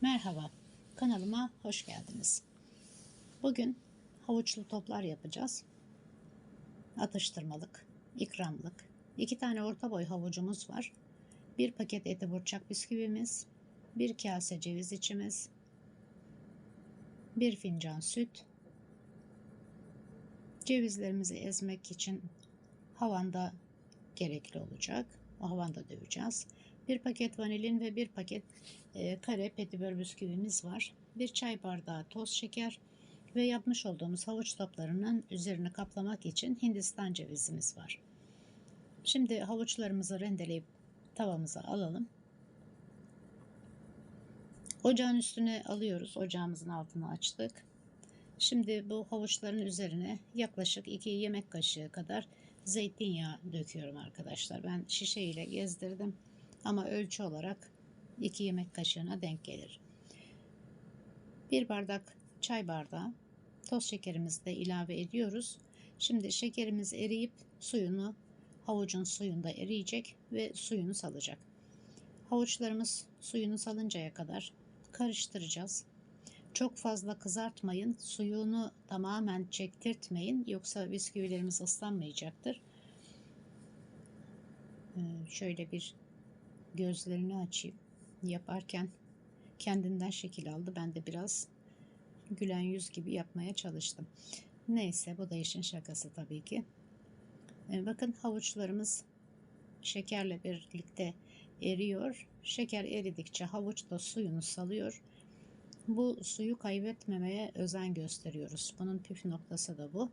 Merhaba, kanalıma hoş geldiniz. Bugün havuçlu toplar yapacağız. Atıştırmalık, ikramlık. İki tane orta boy havucumuz var. Bir paket eti burçak bisküvimiz, bir kase ceviz içimiz, bir fincan süt. Cevizlerimizi ezmek için havanda gerekli olacak. O havanda döveceğiz. Bir paket vanilin ve bir paket e, kare petibör bisküvimiz var. Bir çay bardağı toz şeker ve yapmış olduğumuz havuç toplarının üzerini kaplamak için hindistan cevizimiz var. Şimdi havuçlarımızı rendeleyip tavamıza alalım. Ocağın üstüne alıyoruz. Ocağımızın altını açtık. Şimdi bu havuçların üzerine yaklaşık 2 yemek kaşığı kadar zeytinyağı döküyorum arkadaşlar. Ben şişe ile gezdirdim ama ölçü olarak 2 yemek kaşığına denk gelir. Bir bardak çay bardağı toz şekerimizi de ilave ediyoruz. Şimdi şekerimiz eriyip suyunu havucun suyunda eriyecek ve suyunu salacak. Havuçlarımız suyunu salıncaya kadar karıştıracağız. Çok fazla kızartmayın. Suyunu tamamen çektirtmeyin. Yoksa bisküvilerimiz ıslanmayacaktır. Ee, şöyle bir gözlerini açayım. Yaparken kendinden şekil aldı. Ben de biraz gülen yüz gibi yapmaya çalıştım. Neyse bu da işin şakası tabii ki. Ee, bakın havuçlarımız şekerle birlikte eriyor. Şeker eridikçe havuç da suyunu salıyor. Bu suyu kaybetmemeye özen gösteriyoruz. Bunun püf noktası da bu.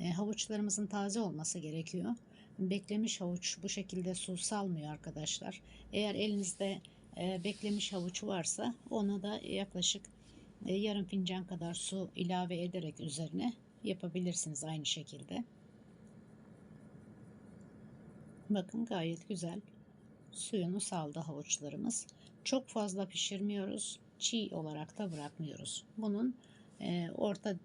E, havuçlarımızın taze olması gerekiyor. Beklemiş havuç bu şekilde su salmıyor arkadaşlar. Eğer elinizde e, beklemiş havuç varsa ona da yaklaşık e, yarım fincan kadar su ilave ederek üzerine yapabilirsiniz aynı şekilde. Bakın gayet güzel suyunu saldı havuçlarımız. Çok fazla pişirmiyoruz. Çiğ olarak da bırakmıyoruz. Bunun e, orta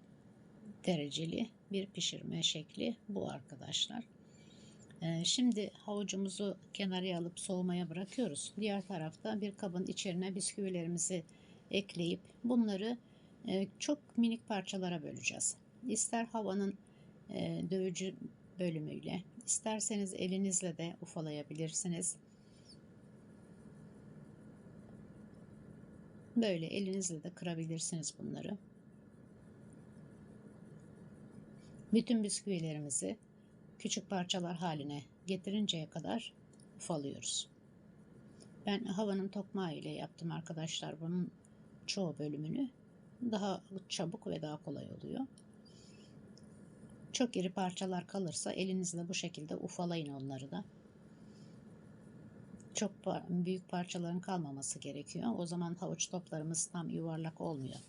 dereceli bir pişirme şekli bu arkadaşlar. E, şimdi havucumuzu kenara alıp soğumaya bırakıyoruz. Diğer tarafta bir kabın içerisine bisküvilerimizi ekleyip bunları e, çok minik parçalara böleceğiz. İster havanın e, dövücü bölümüyle, isterseniz elinizle de ufalayabilirsiniz. Böyle elinizle de kırabilirsiniz bunları. Bütün bisküvilerimizi küçük parçalar haline getirinceye kadar ufalıyoruz. Ben havanın tokmağı ile yaptım arkadaşlar bunun çoğu bölümünü. Daha çabuk ve daha kolay oluyor. Çok iri parçalar kalırsa elinizle bu şekilde ufalayın onları da çok büyük parçaların kalmaması gerekiyor. O zaman havuç toplarımız tam yuvarlak olmuyor.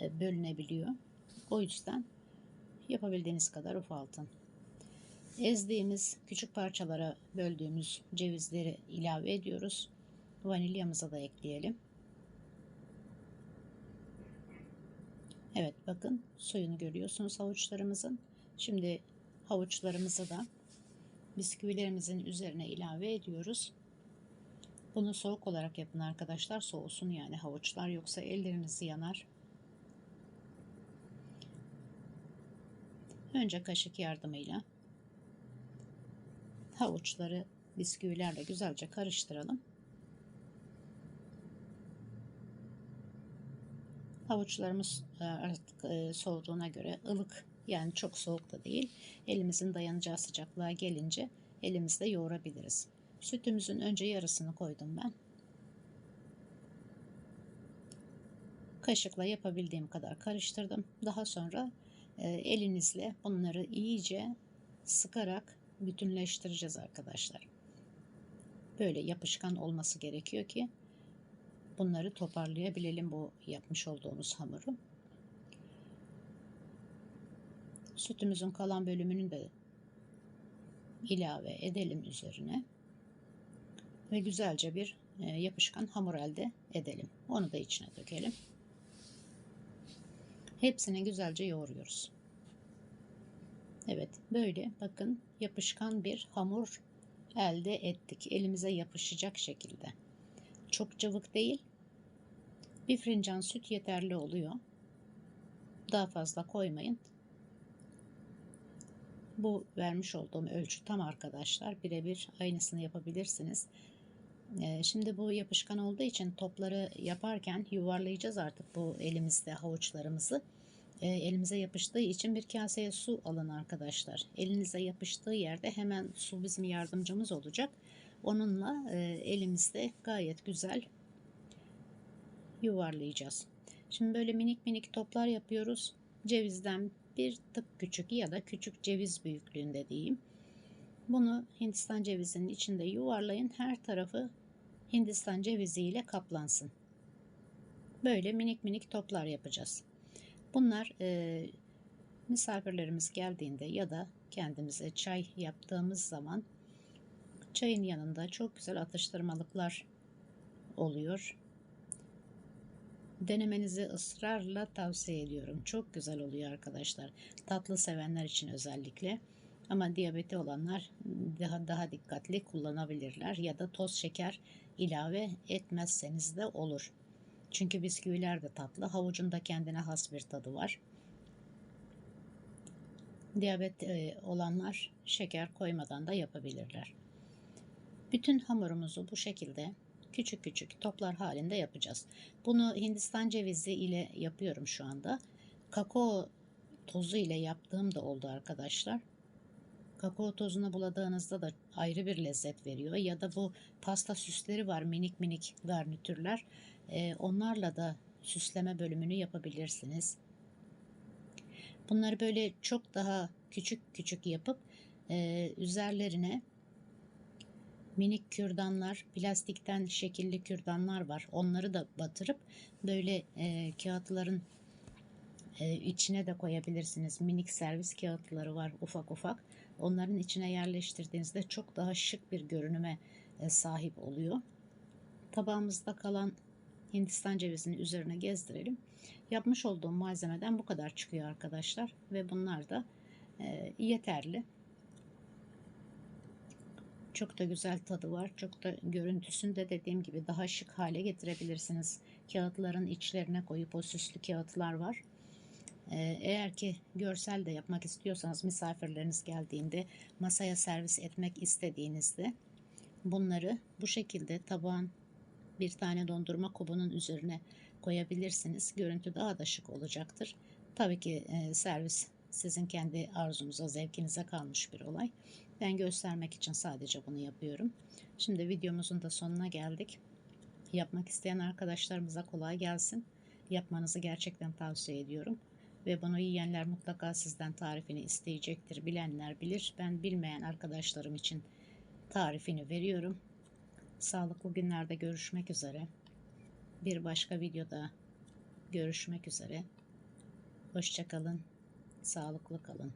E, bölünebiliyor. O yüzden yapabildiğiniz kadar ufaltın. Ezdiğimiz küçük parçalara böldüğümüz cevizleri ilave ediyoruz. Vanilyamıza da ekleyelim. Evet bakın suyunu görüyorsunuz havuçlarımızın. Şimdi havuçlarımızı da bisküvilerimizin üzerine ilave ediyoruz. Bunu soğuk olarak yapın arkadaşlar. Soğusun yani havuçlar yoksa elleriniz yanar. Önce kaşık yardımıyla havuçları bisküvilerle güzelce karıştıralım. Havuçlarımız e, artık e, soğuduğuna göre ılık yani çok soğuk da değil. Elimizin dayanacağı sıcaklığa gelince elimizde yoğurabiliriz. Sütümüzün önce yarısını koydum ben. Kaşıkla yapabildiğim kadar karıştırdım. Daha sonra e, elinizle bunları iyice sıkarak bütünleştireceğiz arkadaşlar. Böyle yapışkan olması gerekiyor ki bunları toparlayabilelim bu yapmış olduğumuz hamuru. Sütümüzün kalan bölümünü de ilave edelim üzerine ve güzelce bir e, yapışkan hamur elde edelim. Onu da içine dökelim. Hepsini güzelce yoğuruyoruz. Evet böyle bakın yapışkan bir hamur elde ettik. Elimize yapışacak şekilde. Çok cıvık değil Bir fincan süt yeterli oluyor. Daha fazla koymayın. Bu vermiş olduğum ölçü tam arkadaşlar. Birebir aynısını yapabilirsiniz. Ee, Şimdi bu yapışkan olduğu için topları yaparken yuvarlayacağız artık bu elimizde havuçlarımızı. Ee, Elimize yapıştığı için bir kaseye su alın arkadaşlar. Elinize yapıştığı yerde hemen su bizim yardımcımız olacak. Onunla e, elimizde gayet güzel yuvarlayacağız. Şimdi böyle minik minik toplar yapıyoruz. Cevizden bir tık küçük ya da küçük ceviz büyüklüğünde diyeyim. Bunu Hindistan cevizinin içinde yuvarlayın. Her tarafı Hindistan cevizi ile kaplansın. Böyle minik minik toplar yapacağız. Bunlar e, misafirlerimiz geldiğinde ya da kendimize çay yaptığımız zaman çayın yanında çok güzel atıştırmalıklar oluyor. Denemenizi ısrarla tavsiye ediyorum. Çok güzel oluyor arkadaşlar. Tatlı sevenler için özellikle. Ama diyabeti olanlar daha daha dikkatli kullanabilirler ya da toz şeker ilave etmezseniz de olur. Çünkü bisküviler de tatlı. Havucun da kendine has bir tadı var. Diyabet e, olanlar şeker koymadan da yapabilirler. Bütün hamurumuzu bu şekilde küçük küçük toplar halinde yapacağız. Bunu Hindistan cevizi ile yapıyorum şu anda. Kakao tozu ile yaptığım da oldu arkadaşlar. Kakao tozuna buladığınızda da ayrı bir lezzet veriyor. Ya da bu pasta süsleri var minik minik garnitürler. Onlarla da süsleme bölümünü yapabilirsiniz. Bunları böyle çok daha küçük küçük yapıp e, üzerlerine minik kürdanlar, plastikten şekilli kürdanlar var. Onları da batırıp böyle e, kağıtların e, içine de koyabilirsiniz. Minik servis kağıtları var ufak ufak. Onların içine yerleştirdiğinizde çok daha şık bir görünüme e, sahip oluyor. Tabağımızda kalan Hindistan cevizini üzerine gezdirelim. Yapmış olduğum malzemeden bu kadar çıkıyor arkadaşlar ve bunlar da e, yeterli. Çok da güzel tadı var. Çok da görüntüsünü de dediğim gibi daha şık hale getirebilirsiniz. Kağıtların içlerine koyup o süslü kağıtlar var. Ee, eğer ki görsel de yapmak istiyorsanız misafirleriniz geldiğinde masaya servis etmek istediğinizde bunları bu şekilde tabağın bir tane dondurma kubunun üzerine koyabilirsiniz. Görüntü daha da şık olacaktır. Tabii ki e, servis sizin kendi arzunuza, zevkinize kalmış bir olay. Ben göstermek için sadece bunu yapıyorum. Şimdi videomuzun da sonuna geldik. Yapmak isteyen arkadaşlarımıza kolay gelsin. Yapmanızı gerçekten tavsiye ediyorum. Ve bunu yiyenler mutlaka sizden tarifini isteyecektir. Bilenler bilir. Ben bilmeyen arkadaşlarım için tarifini veriyorum. Sağlıklı günlerde görüşmek üzere. Bir başka videoda görüşmek üzere. Hoşçakalın. Sağlıklı kalın.